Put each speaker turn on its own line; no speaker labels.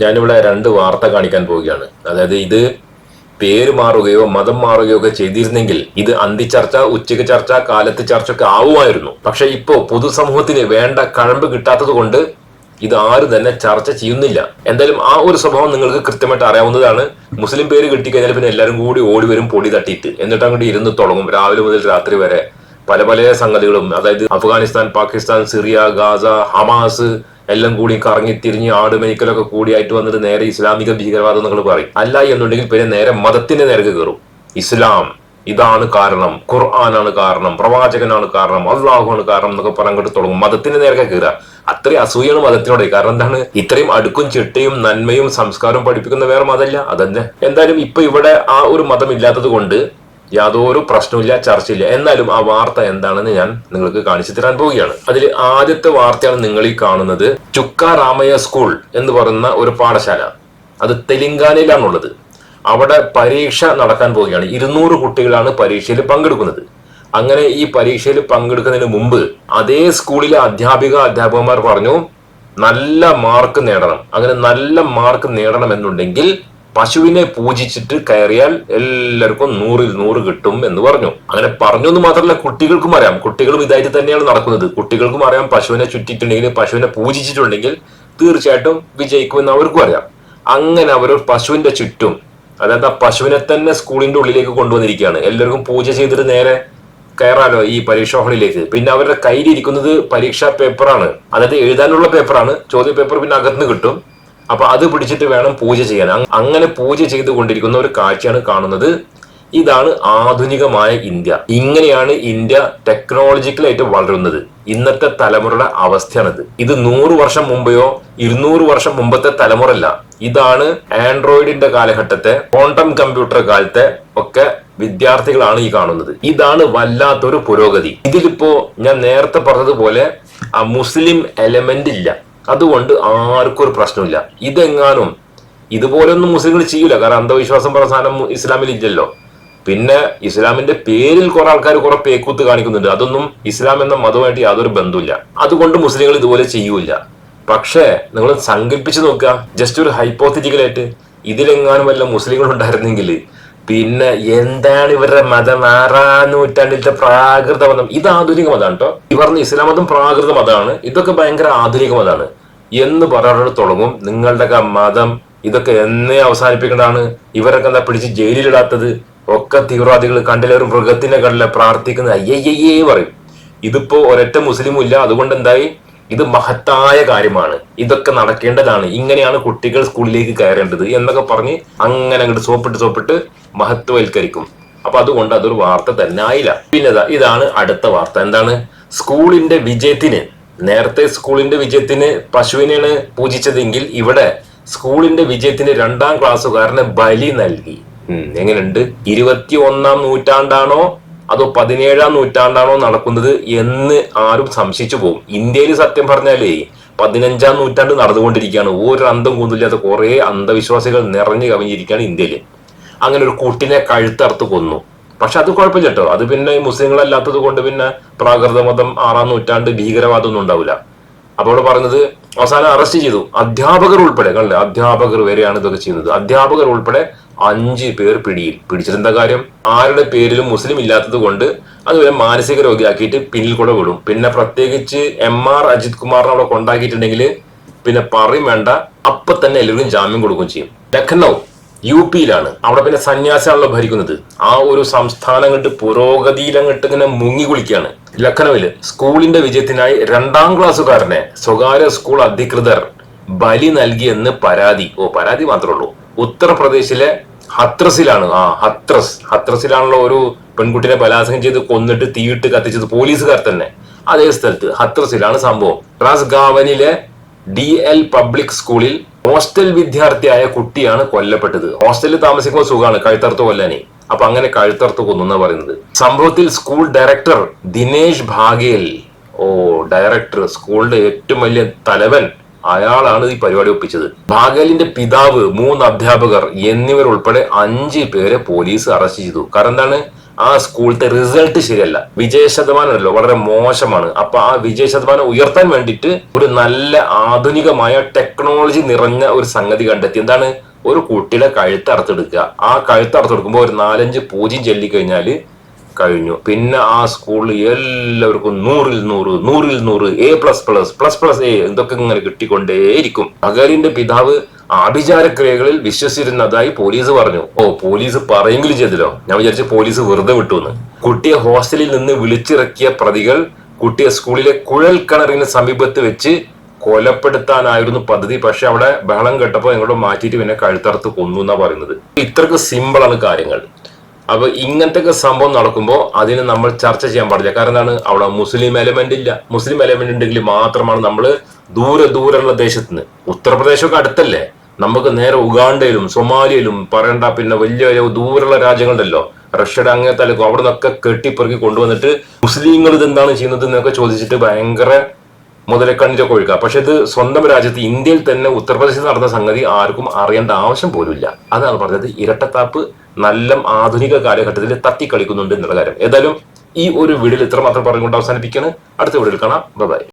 ഞാനിവിടെ രണ്ട് വാർത്ത കാണിക്കാൻ പോവുകയാണ്. അതായത് ഇത് പേര് മാറുകയോ മതം മാറുകയോ ഒക്കെ ചെയ്തിരുന്നെങ്കിൽ ഇത് അന്തിച്ചർച്ച ഉച്ചയ്ക്ക് ചർച്ച കാലത്ത് ചർച്ച ഒക്കെ ആവുമായിരുന്നു. പക്ഷെ ഇപ്പോ പൊതുസമൂഹത്തിന് വേണ്ട കഴമ്പ് കിട്ടാത്തത് കൊണ്ട് ഇത് ആരും തന്നെ ചർച്ച ചെയ്യുന്നില്ല. എന്തായാലും ആ ഒരു സ്വഭാവം നിങ്ങൾക്ക് കൃത്യമായിട്ട് അറിയാവുന്നതാണ്. മുസ്ലിം പേര് കിട്ടിക്കഴിഞ്ഞാൽ പിന്നെ എല്ലാവരും കൂടി ഓടി വരും പൊടി തട്ടിയിട്ട്. എന്നിട്ട് അങ്ങോട്ട് ഇരുന്ന് തുടങ്ങും. രാവിലെ മുതൽ രാത്രി വരെ പല പല സംഗതികളും. അതായത് Afghanistan Pakistan Syria Gaza Hamas എല്ലാം കൂടി കറങ്ങി തിരിഞ്ഞ് ആട് മേയ്ക്കലൊക്കെ കൂടിയായിട്ട് വന്നിട്ട് നേരെ ഇസ്ലാമിക ഭീകരവാദം നിങ്ങൾ പറയും. അല്ല എന്നുണ്ടെങ്കിൽ പിന്നെ നേരെ മതത്തിന്റെ നേർക്ക് കയറും. ഇസ്ലാം ഇതാണ് കാരണം. ഖുർആനാണ് കാരണം. പ്രവാചകനാണ് കാരണം. അള്ളാഹുവാണ് കാരണം എന്നൊക്കെ പറഞ്ഞിട്ട് തുടങ്ങും. മതത്തിന്റെ നേരെ കയറുക. അത്രയും അസൂയാണ് മതത്തിനോട്. കാരണം എന്താണ്? ഇത്രയും അടുക്കും ചിട്ടയും നന്മയും സംസ്കാരവും പഠിപ്പിക്കുന്ന വേറെ മതമല്ല. അതന്നെ. എന്തായാലും ഇപ്പൊ ഇവിടെ ആ ഒരു മതം ഇല്ലാത്തത് കൊണ്ട് യാതൊരു പ്രശ്നമില്ല ചർച്ചയില്ല. എന്നാലും ആ വാർത്ത എന്താണെന്ന് ഞാൻ നിങ്ങൾക്ക് കാണിച്ചു തരാൻ പോവുകയാണ്. അതിൽ ആദ്യത്തെ വാർത്തയാണ് നിങ്ങൾ ഈ കാണുന്നത്. ചുക്ക രാമയ്യ സ്കൂൾ എന്ന് പറയുന്ന ഒരു പാഠശാല. അത് തെലങ്കാനയിലാണുള്ളത്. അവിടെ പരീക്ഷ നടക്കാൻ പോവുകയാണ്. ഇരുന്നൂറ് കുട്ടികളാണ് പരീക്ഷയിൽ പങ്കെടുക്കുന്നത്. അങ്ങനെ ഈ പരീക്ഷയിൽ പങ്കെടുക്കുന്നതിന് മുമ്പ് അതേ സ്കൂളിലെ അധ്യാപിക അധ്യാപകന്മാർ പറഞ്ഞു നല്ല മാർക്ക് നേടണം. അങ്ങനെ നല്ല മാർക്ക് നേടണം എന്നുണ്ടെങ്കിൽ പശുവിനെ പൂജിച്ചിട്ട് കയറിയാൽ എല്ലാവർക്കും നൂറിൽ നൂറ് കിട്ടും എന്ന് പറഞ്ഞു. അങ്ങനെ പറഞ്ഞു എന്ന് മാത്രമല്ല കുട്ടികൾക്കും അറിയാം. കുട്ടികളും ഇതായിട്ട് തന്നെയാണ് നടക്കുന്നത്. കുട്ടികൾക്കും അറിയാം പശുവിനെ ചുറ്റിയിട്ടുണ്ടെങ്കിൽ പശുവിനെ പൂജിച്ചിട്ടുണ്ടെങ്കിൽ തീർച്ചയായിട്ടും വിജയിക്കുമെന്ന് അവർക്കും അറിയാം. അങ്ങനെ അവർ പശുവിന്റെ ചുറ്റും അതായത് ആ പശുവിനെ തന്നെ സ്കൂളിന്റെ ഉള്ളിലേക്ക് കൊണ്ടുവന്നിരിക്കുകയാണ്. എല്ലാവർക്കും പൂജ ചെയ്തിട്ട് നേരെ കയറാലോ ഈ പരീക്ഷാ ഹാളിലേക്ക് പിന്നെ അവരുടെ കയ്യിലിരിക്കുന്നത് പരീക്ഷാ പേപ്പറാണ്. അതായത് എഴുതാനുള്ള പേപ്പറാണ്. ചോദ്യ പേപ്പർ പിന്നെ അകത്തുനിന്ന് കിട്ടും. അപ്പൊ അത് പിടിച്ചിട്ട് വേണം പൂജ ചെയ്യാൻ. അങ് അങ്ങനെ പൂജ ചെയ്തുകൊണ്ടിരിക്കുന്ന ഒരു കാഴ്ചയാണ് കാണുന്നത്. ഇതാണ് ആധുനികമായ ഇന്ത്യ. ഇങ്ങനെയാണ് ഇന്ത്യ ടെക്നോളജിക്കലായിട്ട് വളരുന്നത്. ഇന്നത്തെ തലമുറയുടെ അവസ്ഥയാണിത്. ഇത് നൂറ് വർഷം മുമ്പെയോ ഇരുന്നൂറ് വർഷം മുമ്പത്തെ തലമുറ അല്ല ഇതാണ് ആൻഡ്രോയിഡിന്റെ കാലഘട്ടത്തെ ക്വാണ്ടം കമ്പ്യൂട്ടർ കാലത്തെ ഒക്കെ വിദ്യാർത്ഥികളാണ് ഈ കാണുന്നത്. ഇതാണ് വല്ലാത്തൊരു പുരോഗതി. ഇതിലിപ്പോ ഞാൻ നേരത്തെ പറഞ്ഞതുപോലെ ആ മുസ്ലിം എലമെന്റ് ഇല്ല. അതുകൊണ്ട് ആർക്കും ഒരു പ്രശ്നമില്ല ഇതെങ്ങാനും ഇതുപോലൊന്നും മുസ്ലിങ്ങൾ ചെയ്യൂല. കാരണം അന്ധവിശ്വാസം പറഞ്ഞ സാധനം ഇസ്ലാമിൽ ഇല്ലല്ലോ. പിന്നെ ഇസ്ലാമിന്റെ പേരിൽ കുറെ ആൾക്കാർ കുറെ പേക്കൂത്ത് കാണിക്കുന്നുണ്ട്. അതൊന്നും ഇസ്ലാം എന്ന മതമായിട്ട് യാതൊരു ബന്ധമില്ല അതുകൊണ്ട് മുസ്ലിങ്ങൾ ഇതുപോലെ ചെയ്യൂല പക്ഷേ നിങ്ങൾ സങ്കല്പിച്ച് നോക്കുക. ജസ്റ്റ് ഒരു ഹൈപ്പോത്തറ്റിക്കലായിട്ട് ഇതിലെങ്ങാനും വല്ല മുസ്ലിങ്ങൾ ഉണ്ടായിരുന്നെങ്കിൽ പിന്നെ എന്താണ് ഇവരുടെ മതം? ആറാം നൂറ്റാണ്ടിലത്തെ പ്രാകൃത മതം. ഇത് ആധുനിക മതമാണ് കേട്ടോ പറഞ്ഞ ഇസ്ലാം മതം പ്രാകൃത മതമാണ്. ഇതൊക്കെ ഭയങ്കര ആധുനിക മതമാണ്. എന്ന് പറയാനോട് തുടങ്ങും. നിങ്ങളുടെയൊക്കെ മതം ഇതൊക്കെ എന്നേ അവസാനിപ്പിക്കേണ്ടതാണ്. ഇവരൊക്കെ എന്താ പിടിച്ച് ജയിലിലിടാത്തത്? ഒക്കെ തീവ്രവാദികൾ കണ്ടില്ല ഒരു മൃഗത്തിനെ കണ്ടില്ല പ്രാർത്ഥിക്കുന്നത്. അയ്യയ്യേ പറയും. ഇതിപ്പോ ഒരൊറ്റ മുസ്ലിമും ഇല്ല. അതുകൊണ്ട് എന്തായി? ഇത് മഹത്തായ കാര്യമാണ്. ഇതൊക്കെ നടക്കേണ്ടതാണ്. ഇങ്ങനെയാണ് കുട്ടികൾ സ്കൂളിലേക്ക് കയറേണ്ടത് എന്നൊക്കെ പറഞ്ഞ് അങ്ങനെ അങ്ങോട്ട് സോപ്പിട്ട് സോപ്പിട്ട് മഹത്വവൽക്കരിക്കും. അപ്പൊ അതുകൊണ്ട് അതൊരു വാർത്ത തന്നെ ആയില്ല. പിന്നെ ഇതാണ് അടുത്ത വാർത്ത. എന്താണ്? സ്കൂളിന്റെ വിജയത്തിന് നേരത്തെ സ്കൂളിന്റെ വിജയത്തിന് പശുവിനെയാണ് പൂജിച്ചതെങ്കിൽ ഇവിടെ സ്കൂളിന്റെ വിജയത്തിന് രണ്ടാം ക്ലാസ്സുകാരന് ബലി നൽകി. എങ്ങനെയുണ്ട്? ഇരുപത്തി ഒന്നാം നൂറ്റാണ്ടാണോ അതോ പതിനേഴാം നൂറ്റാണ്ടാണോ നടക്കുന്നത് എന്ന് ആരും സംശയിച്ചു പോകും. ഇന്ത്യയിൽ സത്യം പറഞ്ഞാലേ പതിനഞ്ചാം നൂറ്റാണ്ട് നടന്നുകൊണ്ടിരിക്കുകയാണ്. ഒരു അന്തം കൂന്നില്ലാത്ത കുറേ അന്ധവിശ്വാസികൾ നിറഞ്ഞു കവിഞ്ഞിരിക്കുകയാണ് ഇന്ത്യയിൽ. അങ്ങനെ ഒരു കുട്ടിനെ കഴുത്തറുത്ത് കൊന്നു. പക്ഷെ അത് കുഴപ്പമില്ല കേട്ടോ. അത് പിന്നെ മുസ്ലിങ്ങളല്ലാത്തത് കൊണ്ട് പിന്നെ പ്രാകൃത മതം ആറാം നൂറ്റാണ്ട് ഭീകരവാദം ഒന്നും ഉണ്ടാവില്ല. അപ്പോൾ പറഞ്ഞത് അവസാനം അറസ്റ്റ് ചെയ്തു. അധ്യാപകർ ഉൾപ്പെടെ കണ്ടില്ലേ? അധ്യാപകർ വരെയാണ് ഇതൊക്കെ ചെയ്യുന്നത്. അധ്യാപകർ ഉൾപ്പെടെ അഞ്ച് പേർ പിടിയിൽ. പിടിച്ചിട്ടെന്താ കാര്യം? ആരുടെ പേരിലും മുസ്ലിം ഇല്ലാത്തത് കൊണ്ട് അതുപോലെ മാനസിക രോഗിയാക്കിയിട്ട് പിന്നിൽ കൂടെ വിടും. പിന്നെ പ്രത്യേകിച്ച് എം ആർ അജിത് കുമാറിനെ അവിടെ കൊണ്ടാക്കിയിട്ടുണ്ടെങ്കിൽ പിന്നെ പറയും വേണ്ട അപ്പൊ തന്നെ എല്ലാവരും ജാമ്യം കൊടുക്കുകയും ചെയ്യും. ലഖ്നൗ യു പിയിലാണ്. അവിടെ പിന്നെ സന്യാസിയാണല്ലോ ഭരിക്കുന്നത്. ആ ഒരു സംസ്ഥാനം അങ്ങോട്ട് പുരോഗതിയിൽ അങ്ങോട്ട് ഇങ്ങനെ മുങ്ങി കുളിക്കുകയാണ്. ലഖനൌവിൽ സ്കൂളിന്റെ വിജയത്തിനായി രണ്ടാം ക്ലാസ്സുകാരനെ സ്വകാര്യ സ്കൂൾ അധികൃതർ ബലി നൽകിയെന്ന് പരാതി. ഓ പരാതി മാത്രമേ ഉള്ളൂ. ഉത്തർപ്രദേശിലെ ഹത്രസിലാണ്. ആ ഹത്രസ്. ഹത്രസിലാണല്ലോ ഒരു പെൺകുട്ടിനെ ബലാത്സംഗം ചെയ്ത് കൊന്നിട്ട് തീയിട്ട് കത്തിച്ചത് പോലീസുകാർ തന്നെ. അതേ സ്ഥലത്ത് ഹത്രസിലാണ് സംഭവം. ട്രാസ് ഗാവനിലെ ഡി എൽ പബ്ലിക് സ്കൂളിൽ ഹോസ്റ്റൽ വിദ്യാർത്ഥിയായ കുട്ടിയാണ് കൊല്ലപ്പെട്ടത്. ഹോസ്റ്റലിൽ താമസിക്കുമ്പോൾ സുഖമാണ്. കഴുത്തർത്ത് കൊല്ലാനേ. അപ്പൊ അങ്ങനെ കഴുത്തർത്ത് കൊന്നു പറയുന്നത്. സംഭവത്തിൽ സ്കൂൾ ഡയറക്ടർ ദിനേശ് ഭാഗേൽ ഓ ഡയറക്ടർ. സ്കൂളിന്റെ ഏറ്റവും വലിയ തലവൻ അയാളാണ് ഈ പരിപാടി ഒപ്പിച്ചത്. ഭാഗലിന്റെ പിതാവ് മൂന്ന് അധ്യാപകർ എന്നിവരുൾപ്പെടെ അഞ്ച് പേരെ പോലീസ് അറസ്റ്റ് ചെയ്തു. കാരണം എന്താണ്? ആ സ്കൂളിലത്തെ റിസൾട്ട് ശരിയല്ല. വിജയ ശതമാനമല്ലോ വളരെ മോശമാണ്. അപ്പൊ ആ വിജയ ശതമാനം ഉയർത്താൻ വേണ്ടിയിട്ട് ഒരു നല്ല ആധുനികമായ ടെക്നോളജി നിറഞ്ഞ ഒരു സംഗതി കണ്ടെത്തി. എന്താണ്? ഒരു കുട്ടിയുടെ കഴുത്ത് അറുത്തെടുക്കുക. ആ കഴുത്ത് അറുത്തെടുക്കുമ്പോൾ ഒരു നാലഞ്ച് പൂജ്യം ചൊല്ലിക്കഴിഞ്ഞാൽ കഴിഞ്ഞു. പിന്നെ ആ സ്കൂളിൽ എല്ലാവർക്കും നൂറിൽ നൂറ് നൂറിൽ നൂറ് A plus plus plus plus A എന്തൊക്കെ ഇങ്ങനെ കിട്ടിക്കൊണ്ടേയിരിക്കും. അഗലിന്റെ പിതാവ് ആഭിചാരക്രിയകളിൽ വിശ്വസിരുന്നതായി പോലീസ് പറഞ്ഞു. ഓ പോലീസ് പറയെങ്കിലും ചെയ്തല്ലോ. ഞാൻ വിചാരിച്ചു പോലീസ് വെറുതെ വിട്ടുവെന്ന് കുട്ടിയെ ഹോസ്റ്റലിൽ നിന്ന് വിളിച്ചിറക്കിയ പ്രതികൾ കുട്ടിയെ സ്കൂളിലെ കുഴൽ കിണറിന് സമീപത്ത് വെച്ച് കൊലപ്പെടുത്താനായിരുന്നു പദ്ധതി. പക്ഷെ അവിടെ ബഹളം കേട്ടപ്പോൾ ഇങ്ങോട്ട് മാറ്റിയിട്ട് പിന്നെ കഴുത്തറുത്ത് കൊന്നു എന്നാ പറയുന്നത്. ഇത്രക്ക് സിമ്പിൾ ആണ് കാര്യങ്ങൾ. അപ്പൊ ഇങ്ങനത്തെ സംഭവം നടക്കുമ്പോൾ അതിന് നമ്മൾ ചർച്ച ചെയ്യാൻ പാടില്ല. കാരണം എന്താണ്? അവിടെ മുസ്ലിം എലമെന്റ് ഇല്ല. മുസ്ലിം എലമെന്റ് ഉണ്ടെങ്കിൽ മാത്രമാണ് നമ്മൾ ദൂരെ ദൂരെയുള്ള ദേശത്ത് നിന്ന് ഉത്തർപ്രദേശൊക്കെ അടുത്തല്ലേ? നമുക്ക് നേരെ ഉഗാണ്ടയിലും സൊമാലിയയിലും പറയണ്ട പിന്നെ വലിയ വലിയ ദൂരെയുള്ള രാജ്യങ്ങളുണ്ടല്ലോ. റഷ്യയുടെ അങ്ങനത്തെ അല്ലെങ്കിൽ അവിടെ നിന്നൊക്കെ കെട്ടിപ്പെറുക്കി കൊണ്ടുവന്നിട്ട് മുസ്ലിങ്ങൾ ഇത് എന്താണ് ചെയ്യുന്നത് എന്നൊക്കെ ചോദിച്ചിട്ട് ഭയങ്കര മുതലക്കണ്ണിലൊക്കെ ഒഴുക്കുക. പക്ഷെ ഇത് സ്വന്തം രാജ്യത്ത് ഇന്ത്യയിൽ തന്നെ ഉത്തർപ്രദേശിൽ നടന്ന സംഗതി ആർക്കും അറിയേണ്ട ആവശ്യം പോലുമില്ല. അതാണ് പറഞ്ഞത് ഇരട്ടത്താപ്പ് നല്ല ആധുനിക കാലഘട്ടത്തിൽ തത്തിക്കളിക്കുന്നുണ്ട് എന്നുള്ള കാര്യം. ഏതായാലും ഈ ഒരു വീഡിയോയിൽ ഇത്രമാത്രം പറഞ്ഞുകൊണ്ട് അവസാനിപ്പിക്കുകയാണ്. അടുത്ത വീഡിയോയിൽ കാണാം. ബൈ